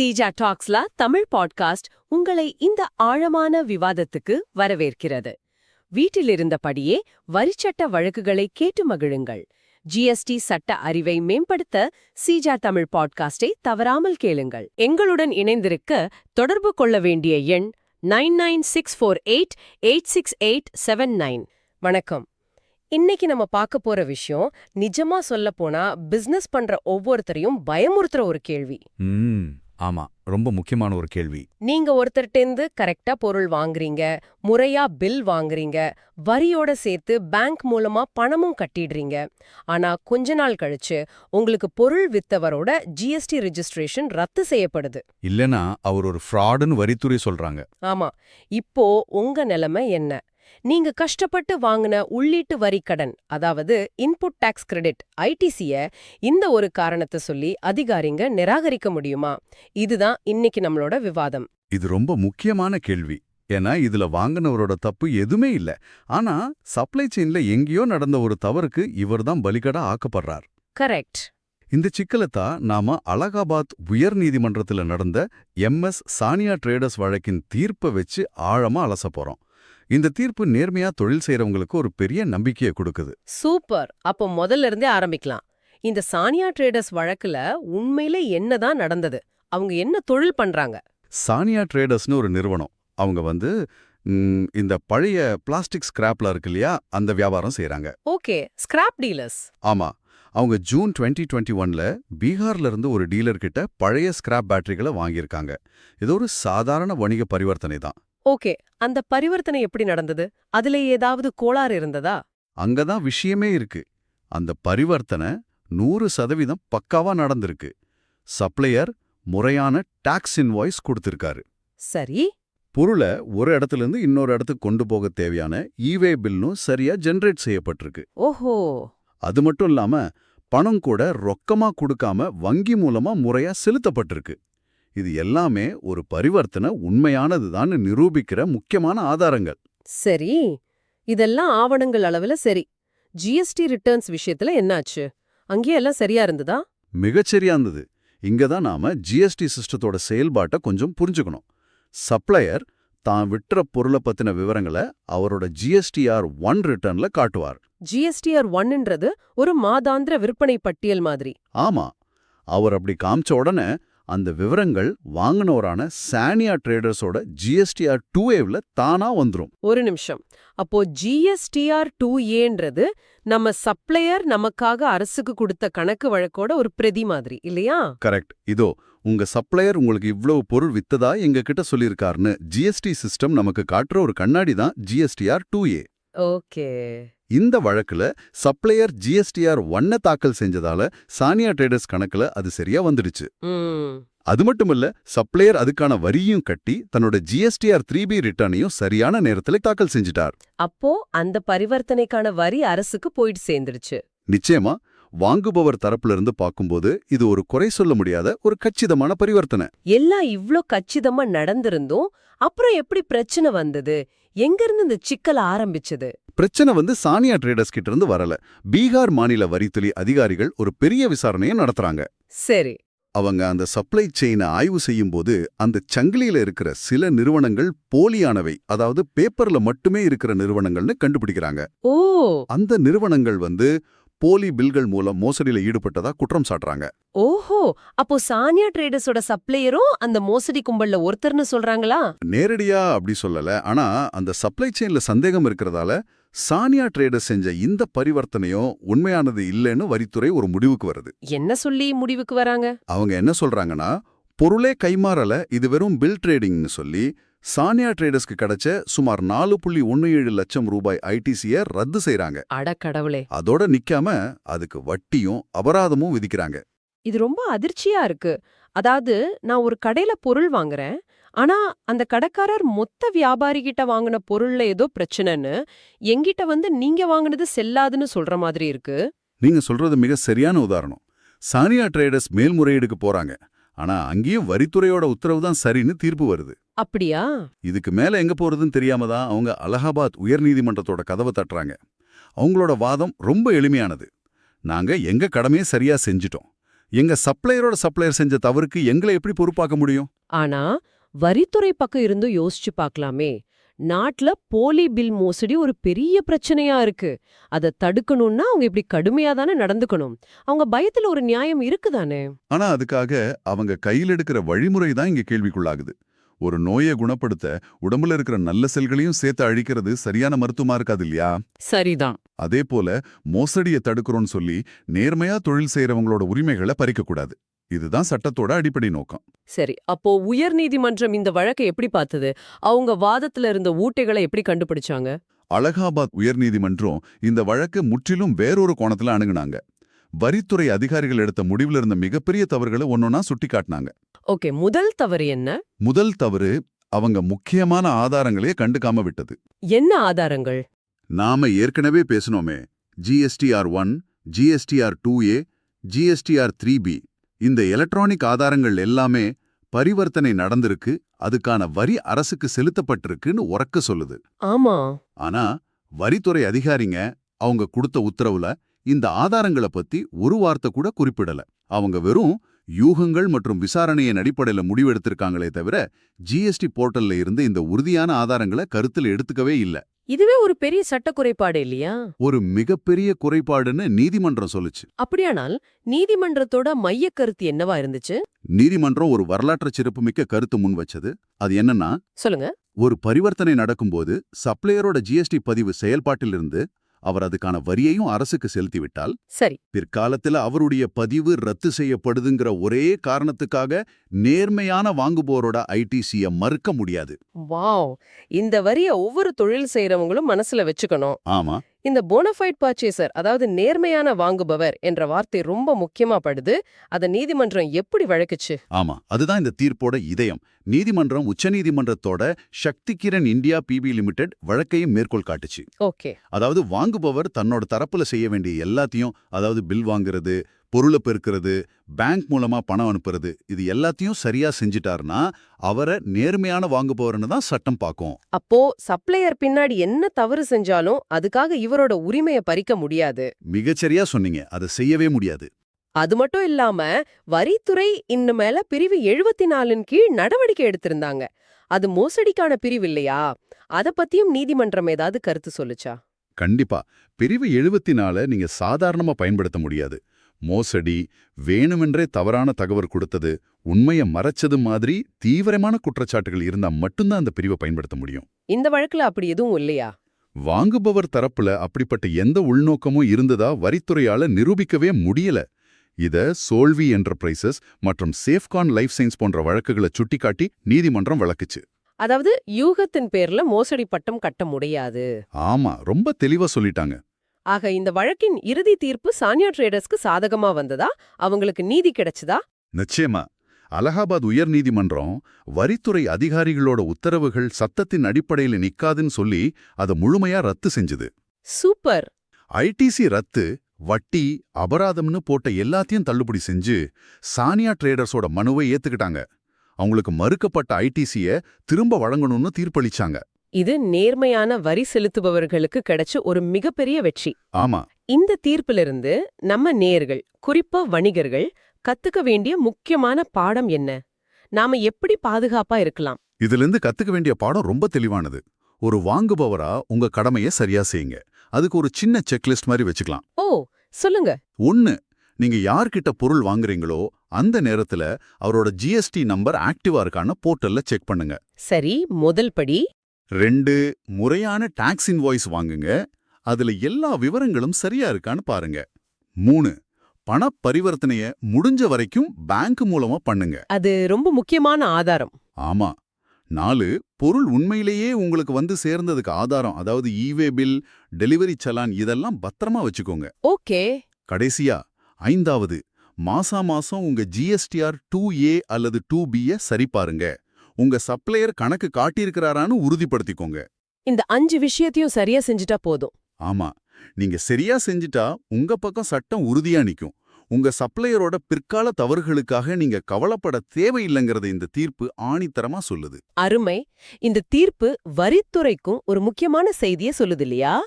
சீஜா டாக்ஸ்லா தமிழ் பாட்காஸ்ட் உங்களை இந்த ஆழமான விவாதத்துக்கு வரவேற்கிறது. வீட்டிலிருந்தபடியே வரிச்சட்ட வழக்குகளை கேட்டு மகிழுங்கள். ஜிஎஸ்டி சட்ட அறிவை மேம்படுத்த சீஜா தமிழ் பாட்காஸ்டை தவறாமல் கேளுங்கள். எங்களுடன் இணைந்திருக்க தொடர்பு கொள்ள வேண்டிய எண் nine nine six four eight eight six eight seven nine. வணக்கம். இன்னைக்கு நம்ம பார்க்க போற விஷயம் நிஜமா சொல்லப் போனா பிசினஸ் பண்ற ஒவ்வொருத்தரையும் பயமுறுத்துற ஒரு கேள்வி. ஆமா ரொம்ப முக்கியமான ஒரு கேள்வி. நீங்க ஒருத்தர்ட்டேந்து கரெக்டா பொருள் வாங்குறீங்க முறையா பில் வாங்குறீங்க வரியோட சேர்த்து பேங்க் மூலமா பணமும் கட்டிடுறீங்க. ஆனா கொஞ்ச நாள் கழிச்சு உங்களுக்கு பொருள் வித்தவரோட ஜிஎஸ்டி ரெஜிஸ்ட்ரேஷன் ரத்து செய்யப்படுது. இல்லனா அவர் ஒரு ஃப்ராடுன்னு வரித்துறை சொல்றாங்க. ஆமா இப்போ உங்க நிலைமை என்ன? நீங்க கஷ்டப்பட்டு வாங்கின உள்ளீட்டு வரி கடன் அதாவது இன்புட் டாக்ஸ் கிரெடிட் ஐடிசிய இந்த ஒரு காரணத்தை சொல்லி அதிகாரிங்க நிராகரிக்க முடியுமா? இதுதான் இன்னைக்கு நம்மளோட விவாதம். இது ரொம்ப முக்கியமான கேள்வி. ஏன்னா இதுல வாங்கினவரோட தப்பு எதுவுமே இல்ல. ஆனா சப்ளை செயின்ல எங்கேயோ நடந்த ஒரு தவறுக்கு இவர்தான் பலிகடா ஆக்கப்படுறார். கரெக்ட் இந்த சிக்கலத்தான் நாம அலகாபாத் உயர் நீதிமன்றத்துல நடந்த எம்எஸ் சானியா ட்ரேடர்ஸ் வழக்கின் தீர்ப்பை வச்சு ஆழமா அலச போறோம். இந்த தீர்ப்பு நேர்மையா தொழில் செய்றவங்களுக்கு ஒரு பெரிய நம்பிக்கையை கொடுக்குது. சூப்பர். அப்போ முதல்ல இருந்தே ஆரம்பிக்கலாம். இந்த சானியா ட்ரேடர்ஸ் வழக்குல உண்மையில என்னதான் நடந்தது? அவங்க என்ன தொழில் பண்றாங்க? சானியா ட்ரேடர்ஸ்னு ஒரு நிறுவனம். அவங்க வந்து இந்த பழைய பிளாஸ்டிக் ஸ்கிராப்ல இருக்கு இல்லையா அந்த வியாபாரம் செய்றாங்க. ஓகே. Scrap dealers. ஆமா. அவங்க ஜூன் 2021 டுவெண்ட்டி ஒன்ல பீகார்ல இருந்து ஒரு டீலர் கிட்ட பழைய ஸ்கிராப் பேட்டரிகளை வாங்கியிருக்காங்க. இது ஒரு சாதாரண வணிக பரிவர்த்தனை தான். ஓகே அந்த பரிவர்த்தனை எப்படி நடந்தது? அதுல ஏதாவது கோளாறு இருந்ததா? அங்கதான் விஷயமே இருக்கு. அந்த பரிவர்த்தனை நூறு சதவீதம் பக்காவா நடந்திருக்கு. சப்ளையர் முறையான டாக்ஸ் இன்வாய்ஸ் கொடுத்திருக்காரு. சரி. பொருளை ஒரு இடத்துல இருந்து இன்னொரு இடத்துக்கு கொண்டு போக தேவையான ஈவே பில்லும் சரியா ஜெனரேட் செய்யப்பட்டிருக்கு. ஓஹோ. அது மட்டும் இல்லாம பணம் கூட ரொக்கமா கொடுக்காம வங்கி மூலமா முறையா செலுத்தப்பட்டிருக்கு. இது எல்லாமே ஒரு பரிவர்த்தனை உண்மையானதுதான்னு நிரூபிக்கிற முக்கியமான ஆதாரங்கள். சரி இதெல்லாம் ஆவணங்கள் அளவுல சரி. ஜிஎஸ்டி ரிட்டர்ன்ஸ் விஷயத்துல என்னாச்சு? அங்கேயே எல்லாம் சரியா இருந்ததா? மிகச்சரியா இருந்தது. இங்க தான் நாம ஜிஎஸ்டி சிஸ்டத்தோட செயல்பாட்டை கொஞ்சம் புரிஞ்சுக்கணும். சப்ளையர் தான் விட்டுற பொருளை பத்தின விவரங்களை அவரோட ஜிஎஸ்டிஆர் ஒன் ரிட்டர்ன்ல காட்டுவார். ஜிஎஸ்டிஆர் ஒன்ன்றது ஒரு மாதாந்திர விற்பனை பட்டியல் மாதிரி. ஆமா அவர் அப்படி காமிச்ச உடனே அந்த விவரங்கள் வாங்கினவரான சானியா ட்ரேடர்ஸோட ஜிஎஸ்டிஆர் டூ ஏவ்ல தானா வந்துரும். ஒரு நிமிஷம். அப்போ ஜிஎஸ்டிஆர் டூ ஏன்றது நம்ம சப்ளையர் நமக்காக அரசுக்கு கொடுத்த கணக்கு வழக்கோட ஒரு பிரதி மாதிரி இல்லையா? கரெக்ட். இதோ உங்க சப்ளையர் உங்களுக்கு இவ்வளவு பொருள் வித்ததா எங்க கிட்ட சொல்லியிருக்காருன்னு ஜிஎஸ்டி சிஸ்டம் நமக்கு காட்டுற ஒரு கண்ணாடி தான் ஜிஎஸ்டிஆர் டூ ஏ ஓகே. இந்த வழக்குல சப்ளையர் ஜிஎஸ்டிஆர் ஒன்ன தாக்கல் செஞ்சதால சானியா ட்ரேடர்ஸ் கணக்குல அது சரியா வந்துடுச்சு. அது மட்டுமல்ல சப்ளையர் அதுக்கான வரியும் கட்டி தன்னோட ஜிஎஸ்டிஆர் த்ரீ பி ரிட்டர்னையும் சரியான நேரத்துல தாக்கல் செஞ்சிட்டார். அப்போ அந்த பரிவர்த்தனைக்கான வரி அரசுக்கு போயிட்டு சேர்ந்துடுச்சு. நிச்சயமா வாங்குபவர் தரப்புல இருந்து பார்க்கும்போது இது ஒரு குறை சொல்ல முடியாத ஒரு கச்சிதமான பரிவர்த்தனை. எல்லாம் இவ்ளோ கச்சிதமா நடந்திருந்தும் அப்புறம் எப்படி பிரச்சனை வந்தது? எங்கிருந்து இந்த சிக்கல் ஆரம்பிச்சது? பிரச்சனை வந்து சானியா ட்ரேடர்ஸ் கிட்ட இருந்து வரல. பீகார் மாநில வரித்துறை அதிகாரிகள் ஒரு பெரிய விசாரணையை நடத்துறாங்க. சரி. அவங்க அந்த சப்ளை செயினை ஆய்வு செய்யும்போது அந்த சங்கிலியில இருக்கிற சில நிறுவனங்கள் போலியானவை. அதாவது பேப்பர்ல மட்டுமே இருக்கிற நிறுவனங்கள்னு கண்டுபிடிக்கிறாங்க. ஓ! அந்த நிறுவனங்கள் வந்து போலி பில்கள் மூலம் மோசடியில ஈடுபட்டதா குற்றம் சாட்டுறாங்க. ஓஹோ! அப்போ சானியா ட்ரேடர்ஸோட சப்ளையரும் அந்த மோசடி கும்பல்ல ஒருத்தர்னு சொல்றாங்களா? நேரடியா அப்படி சொல்லல. ஆனா அந்த சப்ளை செயின்ல சந்தேகம் இருக்கிறதால சானியா ட்ரேடர்ஸ் செஞ்ச இந்த பரிவர்த்தனையும் உண்மையானது இல்லைன்னு வரித்துறை ஒரு முடிவுக்கு வருது. என்ன சொல்லி முடிவுக்கு வராங்க? அவங்க என்ன சொல்றாங்கன்னா பொருளே கைமாறல இது வெறும் பில் ட்ரேடிங்னு சொல்லி சானியா ட்ரேடர்ஸ்க்கு கிடைச்ச சுமார் நாலு புள்ளி ஒன்னு ஏழு லட்சம் ரூபாய் ஐடிசிய ரத்து செய்றாங்க. அட கடவுளே. அதோட நிக்காம அதுக்கு வட்டியும் அபராதமும் விதிக்கிறாங்க. இது ரொம்ப அதிர்ச்சியா இருக்கு. அதாவது நான் ஒரு கடையில பொருள் வாங்குறேன் ஆனா அந்த கடைக்காரர் மொத்த வியாபாரி கிட்ட வாங்கின பொருள்ல ஏதோ பிரச்சனைன்னு என்கிட்ட வந்து நீங்க வாங்குனது செல்லாதுன்னு சொல்ற மாதிரி இருக்கு. நீங்க சொல்றது மிக சரியான உதாரணம். சானியா ட்ரேடர்ஸ் மேல்முறையீடுக்கு போறாங்க. ஆனா அங்கேயும் வரித்துறையோட உத்தரவு தான் சரின்னு தீர்ப்பு வருது. அப்படியா? இதுக்கு மேல எங்க போறதுன்னு தெரியாம தான் அவங்க அலகாபாத் உயர்நீதிமன்றத்தோட கதவை தட்டுறாங்க. அவங்களோட வாதம் ரொம்ப எளிமையானது. நாங்க எங்க கடமையை சரியா செஞ்சிட்டோம். எங்க சப்ளையரோட சப்ளையர் செஞ்ச தவறுக்கு எங்களை எப்படி பொறுப்பாக்க முடியும்? ஆனா வரித்துறை பக்கம் இருந்து யோசிச்சு பார்க்கலாமே. நாட்டுல போலி பில் மோசடி ஒரு பெரிய பிரச்சனையா இருக்கு. அதை தடுக்கணும்னா அவங்க இப்படி கடுமையா தானே நடந்துக்கணும். அவங்க பயத்துல ஒரு நியாயம் இருக்குதானே? ஆனா அதுக்காக அவங்க கையில் எடுக்கிற வழிமுறை தான் இங்க கேள்விக்குள்ளாகுது. ஒரு நோயை குணப்படுத்த உடம்புல இருக்கிற நல்ல செல்களையும் சேர்த்து அழிக்கிறது சரியான மருத்துவமா இருக்காது இல்லையா? சரிதான். அதே போல மோசடியை தடுக்கிறோம்னு சொல்லி நேர்மையா தொழில் செய்யறவங்களோட உரிமைகளை பறிக்கக்கூடாது. இதுதான் சட்டத்தோட அடிப்படை நோக்கம். சரி அப்போ உயர் நீதிமன்றம் இந்த வழக்கை எப்படி பார்த்தது? அவங்க வாதத்துல இருந்த ஊட்டைகளை எப்படி கண்டுபிடிச்சாங்க? அலகாபாத் உயர்நீதிமன்றம் இந்த வழக்கு முற்றிலும் வேறொரு கோணத்துல அணுகுனாங்க. வரித்துறை அதிகாரிகள் எடுத்த முடிவுல இருந்த மிகப்பெரிய தவறுகளை ஒன்னொன்னா சுட்டிக்காட்டினாங்க. ஓகே முதல் தவறு என்ன? முதல் தவறு அவங்க முக்கியமான ஆதாரங்களே கண்டுக்காம விட்டது. என்ன ஆதாரங்கள்? நாம ஏற்கனவே பேசினோமே GSTR one GSTR two A GSTR three B. இந்த எலக்ட்ரானிக் ஆதாரங்கள் எல்லாமே பரிவர்த்தனை நடந்திருக்கு அதுக்கான வரி அரசுக்கு செலுத்தப்பட்டிருக்குன்னு உறக்க சொல்லுது. ஆமா. ஆனா வரித்துறை அதிகாரிங்க அவங்க கொடுத்த உத்தரவுல இந்த ஆதாரங்கள பத்தி ஒரு வார்த்தை கூட குறிப்பிடல. அவங்க வெறும் யூகங்கள் மற்றும் விசாரணையின் அடிப்படையில முடிவெடுத்திருக்காங்களே தவிர ஜிஎஸ்டி போர்ட்டல்ல இருந்து இந்த உறுதியான ஆதாரங்களை கருத்துல எடுத்துக்கவே இல்ல. இதுவே ஒரு பெரிய சட்ட குறைபாடு இல்லையா? ஒரு மிகப்பெரிய குறைபாடுன்னு நீதிமன்றம் சொல்லுச்சு. அப்படியானால் நீதிமன்றத்தோட மைய கருத்து என்னவா இருந்துச்சு? நீதிமன்றம் ஒரு வரலாற்று சிறப்புமிக்க கருத்து முன் வச்சது. அது என்னன்னா சொல்லுங்க. ஒரு பரிவர்த்தனை நடக்கும்போது சப்ளையரோட ஜிஎஸ்டி பதிவு செயல்பாட்டிலிருந்து அவர் அதுக்கான வரியையும் அரசுக்கு செலுத்திவிட்டால் சரி. பிற்காலத்துல அவருடைய பதிவு ரத்து செய்யப்படுதுங்கிற ஒரே காரணத்துக்காக நேர்மையான வாங்குபோரோட ஐடிசிய மறுக்க முடியாது. வாவ். இந்த வரிய ஒவ்வொரு தொழில் செய்யறவங்களும் மனசுல வச்சுக்கணும். ஆமா. இந்த போனஃபைட் பர்ச்சேசர் அதாவது நேர்மையான வாங்குபவர் என்ற வார்த்தை ரொம்ப முக்கியமா படுது. அத நீதிமன்றம் எப்படி வழக்குச்சு? ஆமா அதுதான் இந்த தீர்ப்போட இதயம். நீதிமன்றம் உச்சநீதிமன்றத்தோட Shakti Kiran India BP limited வழக்கையும் மேற்கோள் காட்டுச்சு. ஓகே. அதாவது வாங்குபவர் தன்னோட தரப்புல செய்ய வேண்டிய எல்லாத்தையும் அதாவது பில் வாங்குறது பொருளை பெருக்கிறது பேங்க் மூலமா பணம் அனுப்புறது இது எல்லாத்தையும் சரியா செஞ்சிட்டாருன்னா அவரை நேர்மையான வாங்குபவர்னு தான் சட்டம் பார்க்கும். அப்போ சப்ளையர் பின்னாடி என்ன தவறு செஞ்சாலும் அதுக்காக இவரோட உரிமையை பறிக்க முடியாது. மிகச்சரியா சொன்னீங்க. அதை செய்யவே முடியாது. அது மட்டும் இல்லாம வரித்துறை இன்னும் மேல பிரிவு எழுபத்தி நாலின் கீழ் நடவடிக்கை எடுத்திருந்தாங்க. அது மோசடிக்கான பிரிவு இல்லையா? அத பத்தியும் நீதிமன்றம் ஏதாவது கருத்து சொல்லுச்சா? கண்டிப்பா. பிரிவு எழுபத்தி நால நீங்க சாதாரணமா பயன்படுத்த முடியாது. மோசடி வேணுமென்றே தவறான தகவல் கொடுத்தது உண்மையை மறைச்சது மாதிரி தீவிரமான குற்றச்சாட்டுகள் இருந்தா மட்டும்தான் அந்த பிரிவை பயன்படுத்த முடியும். இந்த வழக்குல அப்படி எதுவும் இல்லையா? வாங்குபவர் தரப்புல அப்படிப்பட்ட எந்த உள்நோக்கமும் இருந்ததா வரித்துறையால நிரூபிக்கவே முடியல. இத சோல்வி என்டர்பிரைசஸ் மற்றும் சேஃப்கான் லைஃப் சயின்ஸ் போன்ற வழக்குகளை சுட்டிக்காட்டி நீதிமன்றம் வழக்குச்சு அதாவது யூகத்தின் பேர்ல மோசடி பட்டம் கட்ட முடியாது. ஆமா ரொம்ப தெளிவா சொல்லிட்டாங்க. ஆக இந்த வழக்கின் இறுதி தீர்ப்பு சானியா ட்ரேடர்ஸ்க்கு சாதகமா வந்ததா? அவங்களுக்கு நீதி கிடைச்சதா? நிச்சயமா. அலகாபாத் உயர் நீதிமன்றம் வரித்துறை அதிகாரிகளோட உத்தரவுகள் சத்தத்தின் அடிப்படையில் நிக்காதுன்னு சொல்லி அதை முழுமையா ரத்து செஞ்சுது. சூப்பர். ஐடிசி ரத்து வட்டி அபராதம்னு போட்ட எல்லாத்தையும் தள்ளுபடி செஞ்சு சானியா ட்ரேடர்ஸோட மனுவை ஏத்துக்கிட்டாங்க. அவங்களுக்கு மறுக்கப்பட்ட ஐடிசிய திரும்ப வழங்கணும்னு தீர்ப்பளிச்சாங்க. இது நேர்மையான வரி செலுத்துபவர்களுக்கு கிடைச்ச ஒரு மிகப்பெரிய வெற்றி. ஆமா. இந்த தீர்ப்பிலிருந்து நம்ம நேர்கள் குறிப்பா வணிகர்கள் கத்துக்க வேண்டிய முக்கியமான பாடம் என்ன? நாம எப்படி பாதுகாப்பா இருக்கலாம்? இதிலிருந்து கத்துக்க வேண்டிய பாடம் ரொம்ப தெளிவானது. ஒரு வாங்குபவரா உங்க கடமையை சரியா செய்யுங்க. அதுக்கு ஒரு சின்ன செக்லிஸ்ட் மாதிரி வச்சுக்கலாம். ஓ சொல்லுங்க. ஒன்னு நீங்க யார்கிட்ட பொருள் வாங்குறீங்களோ அந்த நேரத்துல அவரோட ஜிஎஸ்டி நம்பர் ஆக்டிவா இருக்கான்னு போர்ட்டல்ல செக் பண்ணுங்க. சரி முதல் படி ரெண்டு முறையான டாக்ஸ் இன்வாய்ஸ் வாங்குங்க. அதுல எல்லா விவரங்களும் சரியா இருக்கான்னு பாருங்க. மூணு பண பரிவர்த்தனைய முடிஞ்ச வரைக்கும் பேங்க் மூலமா பண்ணுங்க. அது ரொம்ப முக்கியமான ஆதாரம். ஆமா. நாலு பொருள் உண்மையிலேயே உங்களுக்கு வந்து சேர்ந்ததுக்கு ஆதாரம் அதாவது ஈவே பில் டெலிவரி சலான் இதெல்லாம் பத்திரமா வச்சுக்கோங்க. ஓகே. கடைசியா ஐந்தாவது மாசா மாசம் உங்க ஜிஎஸ்டிஆர் டூ ஏ அல்லது டூ பிய சரி பாருங்க. உங்க சப்ளையர் கணக்கு காட்டியிருக்கிறாரான்னு உறுதிப்படுத்திக்கோங்க. இந்த அஞ்சு விஷயத்தையும் சரியா செஞ்சுட்டா போதும். ஆமா. நீங்க சரியா செஞ்சுட்டா உங்க பக்கம் சட்டம் உறுதியா நிக்கும். உங்க சப்ளையரோட பிற்கால தவறுகளுக்காக நீங்க கவலைப்பட தேவையில்லைங்கிறத இந்த தீர்ப்பு ஆணித்தரமா சொல்லுது. அருமை. இந்த தீர்ப்பு வரித்துறைக்கும் ஒரு முக்கியமான செய்தியை சொல்லுது இல்லையா?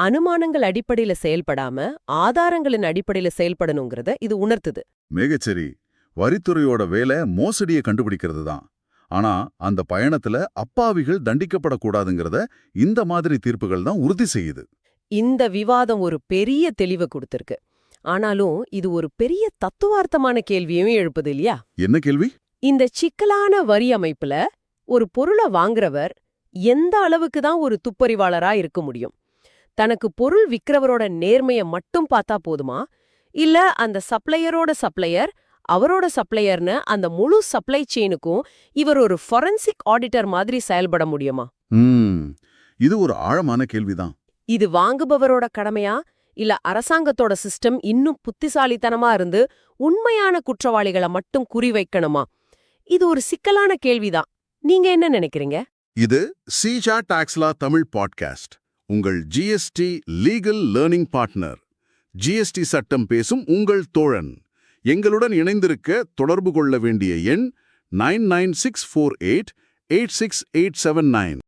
அனுமானங்கள் அடிப்படையில செயல்படாம ஆதாரங்களின் அடிப்படையில செயல்படணுங்கிறத இது உணர்த்துது. மேகச்சேரி. வரித்துறையோட வேலை மோசடியை கண்டுபிடிக்கிறது தான். ஆனா அந்த பயணத்துல அப்பாவிகள் தண்டிக்கப்படக்கூடாதுங்கிறத இந்த மாதிரி தீர்ப்புகள் தான் உறுதி செய்யுது. இந்த விவாதம் ஒரு பெரிய தெளிவை கொடுத்திருக்கு. ஆனாலும் இது ஒரு பெரிய தத்துவார்த்தமான கேள்வியும் எழுப்புது இல்லையா? என்ன கேள்வி? இந்த சிக்கலான வரி அமைப்புல ஒரு பொருளை வாங்குறவர் எந்த அளவுக்கு தான் ஒரு துப்பறிவாளரா இருக்க முடியும்? தனக்கு பொருள் விக்கிறவரோட நேர்மைய மட்டும் பார்த்தா போதுமா? இல்ல அந்த சப்ளையரோட சப்ளையர் அவரோட சப்ளையர்னு அந்த முழு சப்ளை செயினுக்கும் இவர் ஒரு ஃபொரன்சிக் ஆடிட்டர் மாதிரி செயல்பட முடியுமா? இது ஒரு ஆழமான கேள்விதான். இது வாங்குபவரோட கடமையா? இல்ல அரசாங்கத்தோட சிஸ்டம் இன்னும் புத்திசாலித்தனமா இருந்து உண்மையான குற்றவாளிகளை மட்டும் குறிவைக்கணுமா இது ஒரு சிக்கலான கேள்விதான். நீங்க என்ன நினைக்கிறீங்க? இது சீஜா டாக்ஸ்லா தமிழ் பாட்காஸ்ட். உங்கள் GST legal learning partner. GST சட்டம் பேசும் உங்கள் தோழன். எங்களுடன் இணைந்திருக்க தொடர்பு கொள்ள வேண்டிய எண் nine nine six four eight eight six eight seven nine.